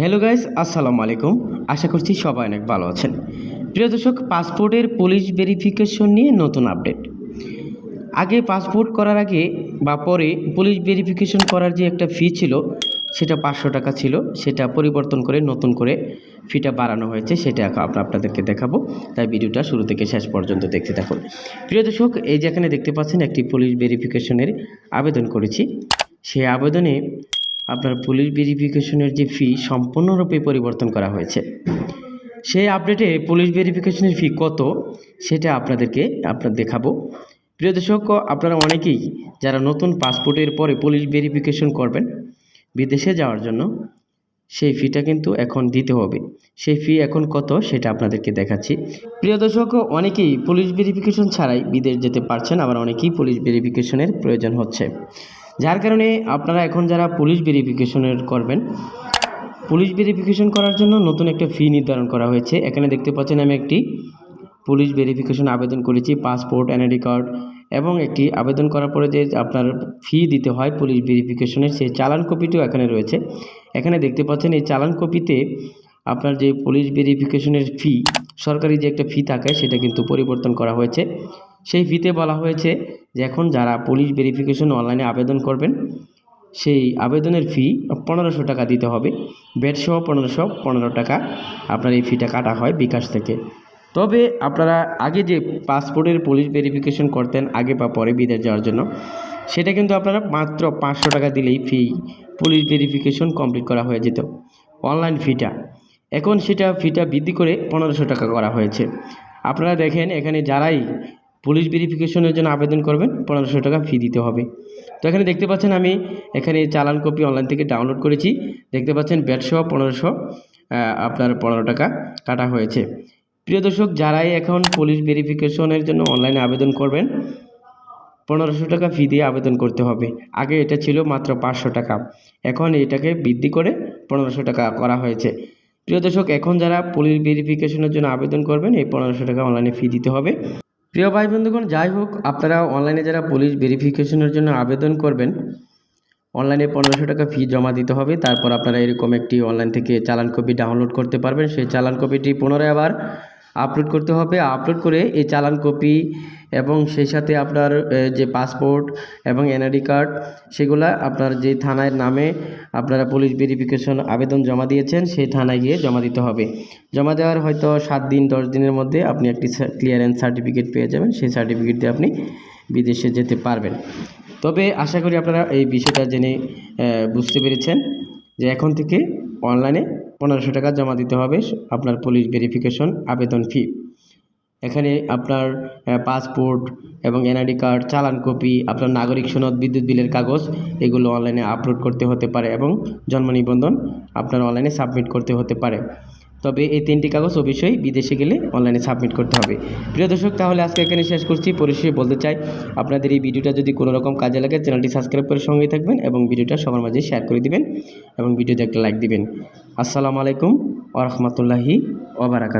Hello guys আসসালামু আলাইকুম। আশা করছি সবাই অনেক ভালো আছেন। প্রিয় দর্শক, পাসপোর্টের পুলিশ ভেরিফিকেশন নিয়ে নতুন আপডেট আগে পাসপোর্ট করার আগে বা পরে পুলিশ ভেরিফিকেশন করার যে একটা ফি ছিল, সেটা পাঁচশো টাকা ছিল। সেটা পরিবর্তন করে, নতুন করে ফিটা বাড়ানো হয়েছে, সেটা আমরা আপনাদেরকে দেখাবো। তাই ভিডিওটা শুরু থেকে শেষ পর্যন্ত দেখতে থাকুন। প্রিয় দর্শক, এই যেখানে দেখতে পাচ্ছেন, একটি পুলিশ ভেরিফিকেশনের আবেদন করেছি। সেই আবেদনে আপনার পুলিশ ভেরিফিকেশনের যে ফি সম্পূর্ণরূপে পরিবর্তন করা হয়েছে। সেই আপডেটে পুলিশ ভেরিফিকেশনের ফি কত, সেটা আপনাদেরকে আপনার দেখাবো। প্রিয় দর্শক, আপনারা অনেকেই যারা নতুন পাসপোর্টের পরে পুলিশ ভেরিফিকেশন করবেন, বিদেশে যাওয়ার জন্য, সেই ফিটা কিন্তু এখন দিতে হবে। সেই ফি এখন কত, সেটা আপনাদেরকে দেখাচ্ছি। প্রিয় দর্শক, অনেকেই পুলিশ ভেরিফিকেশন ছাড়াই বিদেশ যেতে পারছেন, আবার অনেকেই পুলিশ ভেরিফিকেশনের প্রয়োজন হচ্ছে। যার কারণে আপনারা এখন যারা পুলিশ ভেরিফিকেশনের করবেন পুলিশ ভেরিফিকেশন করার জন্য নতুন একটা ফি নির্ধারণ করা হয়েছে। এখানে দেখতে পাচ্ছেন আমি একটি পুলিশ ভেরিফিকেশন আবেদন করেছি পাসপোর্ট এনআইডি কার্ড এবং একটি আবেদন করার পরে যে আপনার ফি দিতে হয় পুলিশ ভেরিফিকেশনের সেই চালান কপিটিও এখানে রয়েছে। এখানে দেখতে পাচ্ছেন এই চালান কপিতে আপনার যে পুলিশ ভেরিফিকেশনের ফি সরকারি যে একটা ফি থাকে, সেটা কিন্তু পরিবর্তন করা হয়েছে। সেই ফিতে বলা হয়েছে যে এখন যারা পুলিশ ভেরিফিকেশন অনলাইনে আবেদন করবেন, সেই আবেদনের ফি পনেরোশো টাকা দিতে হবে। বেডসহ পনেরোশো, পনেরো টাকা আপনার এই ফিটা কাটা হয় বিকাশ থেকে। তবে আপনারা আগে যে পাসপোর্টের পুলিশ ভেরিফিকেশন করতেন, আগে বা পরে বিদেশ যাওয়ার জন্য, সেটা কিন্তু আপনারা মাত্র পাঁচশো টাকা দিলেই ফি পুলিশ ভেরিফিকেশন কমপ্লিট করা হয়ে যেত। অনলাইন ফিটা এখন সেটা ফিটা বৃদ্ধি করে পনেরোশো টাকা করা হয়েছে। আপনারা দেখেন, এখানে যারাই পুলিশ ভেরিফিকেশনের জন্য আবেদন করবেন, পনেরোশো টাকা ফি দিতে হবে। তো এখানে দেখতে পাচ্ছেন আমি এখানে চালান কপি অনলাইন থেকে ডাউনলোড করেছি। দেখতে পাচ্ছেন ব্যাটসহ পনেরোশো আপনার পনেরো টাকা কাটা হয়েছে। প্রিয় দর্শক, যারাই এখন পুলিশ ভেরিফিকেশনের জন্য অনলাইনে আবেদন করবেন, পনেরোশো টাকা ফি দিয়ে আবেদন করতে হবে। আগে এটা ছিল মাত্র পাঁচশো টাকা। এখন এটাকে বৃদ্ধি করে পনেরোশো টাকা করা হয়েছে। প্রিয় দর্শক, এখন যারা পুলিশ ভেরিফিকেশনের জন্য আবেদন করবেন, এই পনেরোশো টাকা অনলাইনে ফি দিতে হবে। প্রিয় ভাই বন্ধুগণ যাই হোক, আপনারা অনলাইনে যারা পুলিশ ভেরিফিকেশনের জন্য আবেদন করবেন অনলাইনে পনেরোশো টাকা ফি জমা দিতে হবে। তারপর আপনারা এরকম একটি অনলাইন থেকে চালান কপি ডাউনলোড করতে পারবেন। সেই চালান কপিটি পুনরায় আবার আপলোড করতে হবে। আপলোড করে এই চালান কপি এবং সেই সাথে আপনার যে পাসপোর্ট এবং এনআইডি কার্ড সেগুলা আপনার যে থানার নামে আপনারা পুলিশ ভেরিফিকেশন আবেদন জমা দিয়েছেন, সেই থানায় গিয়ে জমা দিতে হবে। জমা দেওয়ার হয়তো সাত দিন, দশ দিনের মধ্যে আপনি একটি ক্লিয়ারেন্স সার্টিফিকেট পেয়ে যাবেন। সেই সার্টিফিকেট দিয়ে আপনি বিদেশে যেতে পারবেন। তবে আশা করি আপনারা এই বিষয়টা জেনে বুঝতে পেরেছেন যে এখন থেকে অনলাইনে পনেরোশো টাকা জমা দিতে হবে আপনার পুলিশ ভেরিফিকেশন আবেদন ফি এখানে আপনার পাসপোর্ট এবং এনআইডি কার্ড চালান কপি, আপনার নাগরিক সনদ, বিদ্যুৎ বিলের কাগজ, এগুলো অনলাইনে আপলোড করতে হতে পারে এবং জন্ম নিবন্ধন আপনার অনলাইনে সাবমিট করতে হতে পারে। তবে এই তিনটি কাগজ অবশ্যই বিদেশে গেলে অনলাইনে সাবমিট করতে হবে। প্রিয় দর্শক, তাহলে আজকে এখানে শেষ করছি। পরিশেষে বলতে চাই, আপনাদের এই ভিডিওটা যদি কোনো রকম কাজে লাগে, চ্যানেলটি সাবস্ক্রাইব করে সঙ্গেই থাকবেন এবং ভিডিওটা সবার মাঝে শেয়ার করে দিবেন এবং ভিডিওতে একটা লাইক দিবেন। আসসালামু আলাইকুম ওরহমতুল্লাহি ওবরাকাত